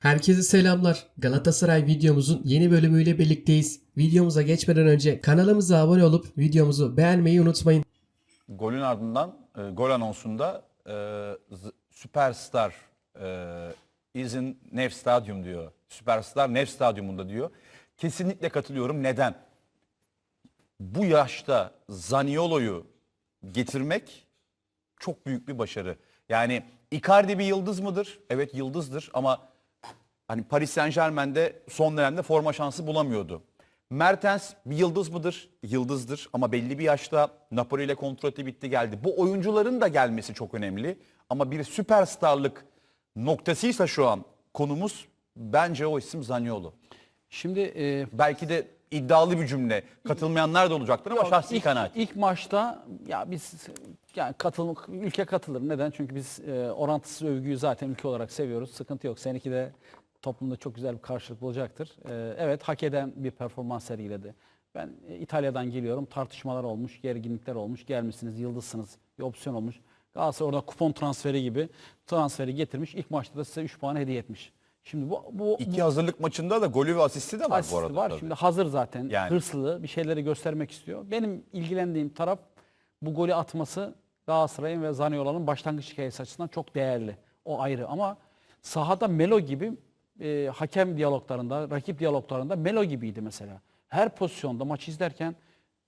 Herkese selamlar. Galatasaray videomuzun yeni bölümüyle birlikteyiz. Videomuza geçmeden önce kanalımıza abone olup videomuzu beğenmeyi unutmayın. Golün ardından e, gol anonsunda e, Süperstar e, is in Nef Stadyum diyor. Süperstar Nef Stadyumunda diyor. Kesinlikle katılıyorum. Neden? Bu yaşta Zaniolo'yu getirmek çok büyük bir başarı. Yani Icardi bir yıldız mıdır? Evet yıldızdır ama hani Paris Saint Germain'de son dönemde forma şansı bulamıyordu. Mertens bir yıldız mıdır? Yıldızdır ama belli bir yaşta Napoli ile kontratı bitti geldi. Bu oyuncuların da gelmesi çok önemli. Ama bir süperstarlık noktasıysa şu an konumuz bence o isim Zaniolo. Şimdi e, Belki de iddialı bir cümle. Katılmayanlar da olacaktır ama yok, şahsi ilk, kanaat. ilk maçta ya biz yani katıl ülke katılır. Neden? Çünkü biz e, orantısız övgüyü zaten ülke olarak seviyoruz. Sıkıntı yok. Seninki de toplumda çok güzel bir karşılık bulacaktır. E, evet hak eden bir performans sergiledi. Ben e, İtalya'dan geliyorum. Tartışmalar olmuş, gerginlikler olmuş. Gelmişsiniz, yıldızsınız. Bir opsiyon olmuş. Galatasaray orada kupon transferi gibi transferi getirmiş. İlk maçta da size 3 puan hediye etmiş. Şimdi bu, bu, İki hazırlık maçında da golü ve asisti de var Asisti bu arada. var. tabii. Şimdi hazır zaten. Yani. Hırslı bir şeyleri göstermek istiyor. Benim ilgilendiğim taraf bu golü atması Galatasaray'ın ve Zaniolo'nun başlangıç hikayesi açısından çok değerli. O ayrı ama sahada Melo gibi e, hakem diyaloglarında, rakip diyaloglarında Melo gibiydi mesela. Her pozisyonda maç izlerken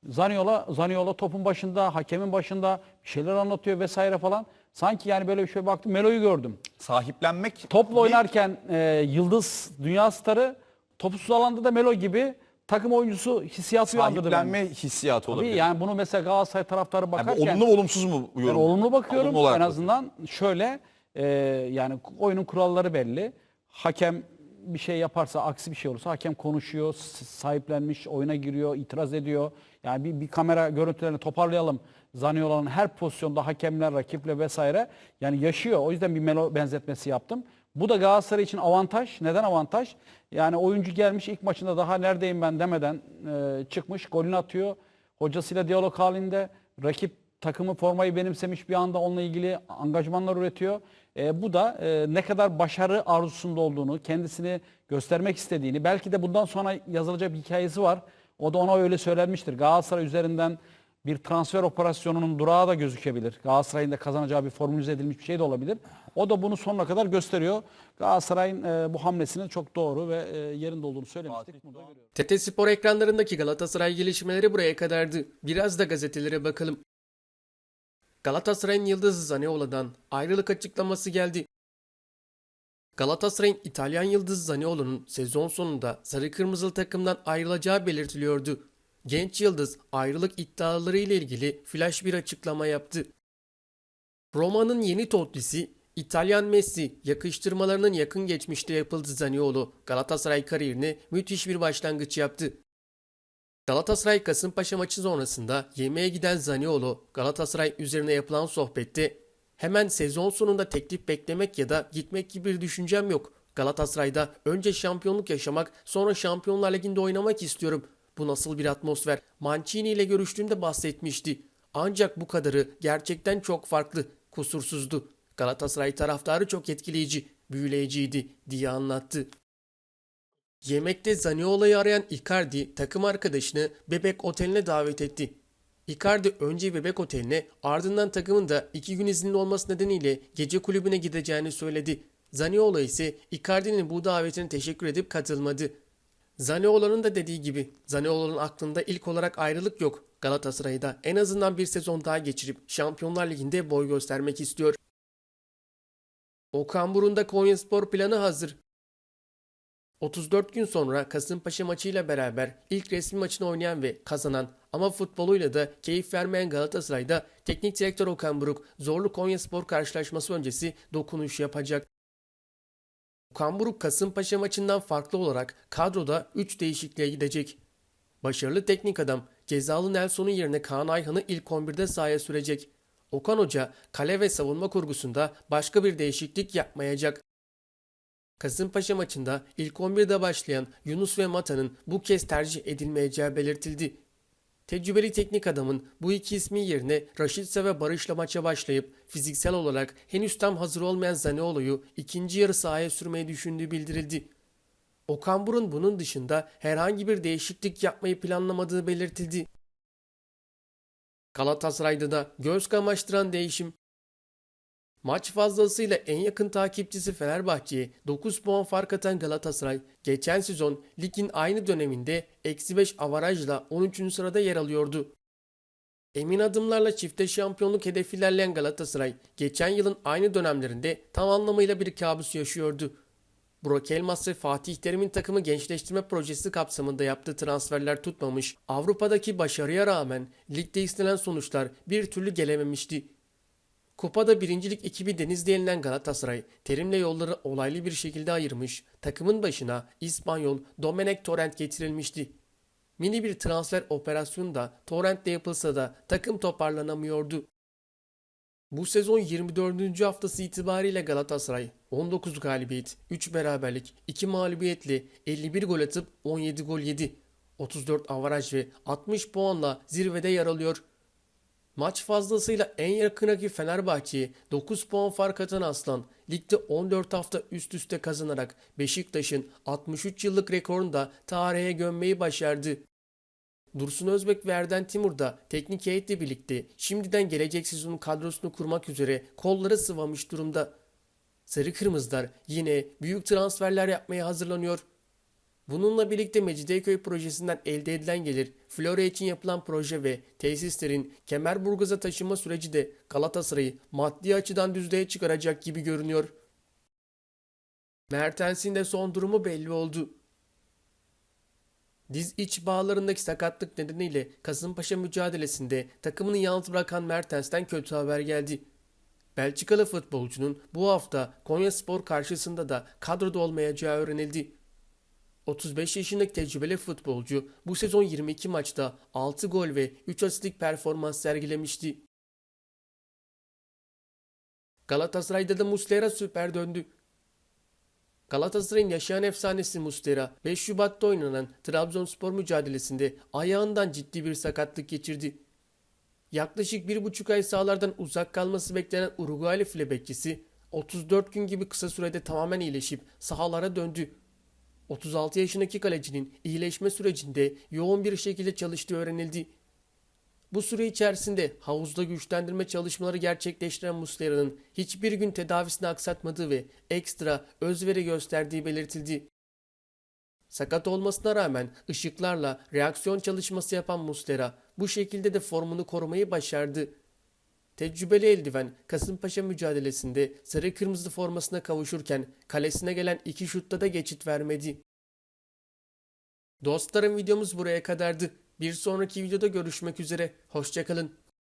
Zaniola, Zaniola topun başında, hakemin başında bir şeyler anlatıyor vesaire falan. Sanki yani böyle bir şey baktım Melo'yu gördüm. Sahiplenmek Topla oynarken e, yıldız dünya starı topsuz alanda da Melo gibi takım oyuncusu hissiyatı uyandırdı bende. sahiplenme hissiyatı Tabii olabilir. yani bunu mesela Galatasaray taraftarı Yani bakarken bu olumlu olumsuz mu yorum? olumlu bakıyorum. Olumlu en azından şöyle e, yani oyunun kuralları belli. Hakem bir şey yaparsa, aksi bir şey olursa hakem konuşuyor, sahiplenmiş, oyuna giriyor, itiraz ediyor. Yani bir, bir kamera görüntülerini toparlayalım. Zaniolo'nun her pozisyonda hakemler, rakiple vesaire yani yaşıyor. O yüzden bir Melo benzetmesi yaptım. Bu da Galatasaray için avantaj. Neden avantaj? Yani oyuncu gelmiş ilk maçında daha neredeyim ben demeden e, çıkmış, golünü atıyor. Hocasıyla diyalog halinde. Rakip takımı formayı benimsemiş bir anda onunla ilgili angajmanlar üretiyor. E, bu da e, ne kadar başarı arzusunda olduğunu, kendisini göstermek istediğini, belki de bundan sonra yazılacak bir hikayesi var. O da ona öyle söylenmiştir. Galatasaray üzerinden bir transfer operasyonunun durağı da gözükebilir. Galatasaray'ın da kazanacağı bir formülize edilmiş bir şey de olabilir. O da bunu sonuna kadar gösteriyor. Galatasaray'ın e, bu hamlesinin çok doğru ve e, yerinde olduğunu söylemiştik. TT Spor ekranlarındaki Galatasaray gelişmeleri buraya kadardı. Biraz da gazetelere bakalım. Galatasaray'ın yıldızı Zaniolo'dan ayrılık açıklaması geldi. Galatasaray'ın İtalyan yıldızı Zaniolo'nun sezon sonunda sarı kırmızılı takımdan ayrılacağı belirtiliyordu. Genç yıldız ayrılık iddiaları ile ilgili flash bir açıklama yaptı. Roma'nın yeni totlisi İtalyan Messi yakıştırmalarının yakın geçmişte yapıldı Zaniolo. Galatasaray kariyerine müthiş bir başlangıç yaptı. Galatasaray Kasımpaşa maçı sonrasında yemeğe giden Zaniolo Galatasaray üzerine yapılan sohbette hemen sezon sonunda teklif beklemek ya da gitmek gibi bir düşüncem yok. Galatasaray'da önce şampiyonluk yaşamak sonra Şampiyonlar Ligi'nde oynamak istiyorum. Bu nasıl bir atmosfer? Mancini ile görüştüğümde bahsetmişti. Ancak bu kadarı gerçekten çok farklı, kusursuzdu. Galatasaray taraftarı çok etkileyici, büyüleyiciydi diye anlattı. Yemekte Zaniolo'yu arayan Icardi takım arkadaşını Bebek Oteli'ne davet etti. Icardi önce Bebek Oteli'ne ardından takımın da iki gün izinli olması nedeniyle gece kulübüne gideceğini söyledi. Zaniolo ise Icardi'nin bu davetine teşekkür edip katılmadı. Zaniolo'nun da dediği gibi Zaniolo'nun aklında ilk olarak ayrılık yok. Galatasaray'da en azından bir sezon daha geçirip Şampiyonlar Ligi'nde boy göstermek istiyor. Okan Buruk'un Konyaspor planı hazır. 34 gün sonra Kasımpaşa maçıyla beraber ilk resmi maçını oynayan ve kazanan ama futboluyla da keyif vermeyen Galatasaray'da teknik direktör Okan Buruk zorlu Konyaspor karşılaşması öncesi dokunuş yapacak. Okan Buruk Kasımpaşa maçından farklı olarak kadroda 3 değişikliğe gidecek. Başarılı teknik adam cezalı Nelson'un yerine Kaan Ayhan'ı ilk 11'de sahaya sürecek. Okan Hoca kale ve savunma kurgusunda başka bir değişiklik yapmayacak. Kasımpaşa maçında ilk 11'de başlayan Yunus ve Mata'nın bu kez tercih edilmeyeceği belirtildi. Tecrübeli teknik adamın bu iki ismin yerine Raşitse ve Barış'la maça başlayıp fiziksel olarak henüz tam hazır olmayan Zaniolo'yu ikinci yarı sahaya sürmeyi düşündüğü bildirildi. Okan Burun bunun dışında herhangi bir değişiklik yapmayı planlamadığı belirtildi. Galatasaray'da da göz kamaştıran değişim. Maç fazlasıyla en yakın takipçisi Fenerbahçe'ye 9 puan fark atan Galatasaray, geçen sezon ligin aynı döneminde eksi 5 avarajla 13. sırada yer alıyordu. Emin adımlarla çifte şampiyonluk hedefi ilerleyen Galatasaray, geçen yılın aynı dönemlerinde tam anlamıyla bir kabus yaşıyordu. Burak Elmas ve Fatih Terim'in takımı gençleştirme projesi kapsamında yaptığı transferler tutmamış, Avrupa'daki başarıya rağmen ligde istenen sonuçlar bir türlü gelememişti. Kupada birincilik ekibi Denizli yenilen Galatasaray, Terim'le yolları olaylı bir şekilde ayırmış, takımın başına İspanyol Domenech Torrent getirilmişti. Mini bir transfer operasyonu da Torrent'le yapılsa da takım toparlanamıyordu. Bu sezon 24. haftası itibariyle Galatasaray 19 galibiyet, 3 beraberlik, 2 mağlubiyetle 51 gol atıp 17 gol yedi. 34 avaraj ve 60 puanla zirvede yer alıyor. Maç fazlasıyla en yakın rakip Fenerbahçe'ye 9 puan fark atan Aslan, ligde 14 hafta üst üste kazanarak Beşiktaş'ın 63 yıllık rekorunu da tarihe gömmeyi başardı. Dursun Özbek ve Erden Timur da teknik heyetle birlikte şimdiden gelecek sezonun kadrosunu kurmak üzere kolları sıvamış durumda. Sarı Kırmızılar yine büyük transferler yapmaya hazırlanıyor. Bununla birlikte Mecidiyeköy projesinden elde edilen gelir, Flora için yapılan proje ve tesislerin Kemerburgaz'a taşınma süreci de Galatasaray'ı maddi açıdan düzlüğe çıkaracak gibi görünüyor. Mertens'in de son durumu belli oldu. Diz iç bağlarındaki sakatlık nedeniyle Kasımpaşa mücadelesinde takımını yalnız bırakan Mertens'ten kötü haber geldi. Belçikalı futbolcunun bu hafta Konyaspor karşısında da kadroda olmayacağı öğrenildi. 35 yaşındaki tecrübeli futbolcu bu sezon 22 maçta 6 gol ve 3 asistlik performans sergilemişti. Galatasaray'da da Muslera süper döndü. Galatasaray'ın yaşayan efsanesi Muslera 5 Şubat'ta oynanan Trabzonspor mücadelesinde ayağından ciddi bir sakatlık geçirdi. Yaklaşık bir buçuk ay sahalardan uzak kalması beklenen Uruguaylı file bekçisi 34 gün gibi kısa sürede tamamen iyileşip sahalara döndü. 36 yaşındaki kalecinin iyileşme sürecinde yoğun bir şekilde çalıştığı öğrenildi. Bu süre içerisinde havuzda güçlendirme çalışmaları gerçekleştiren Muslera'nın hiçbir gün tedavisini aksatmadığı ve ekstra özveri gösterdiği belirtildi. Sakat olmasına rağmen ışıklarla reaksiyon çalışması yapan Muslera bu şekilde de formunu korumayı başardı. Tecrübeli eldiven Kasımpaşa mücadelesinde sarı kırmızı formasına kavuşurken kalesine gelen iki şutta da geçit vermedi. Dostlarım videomuz buraya kadardı. Bir sonraki videoda görüşmek üzere. Hoşçakalın.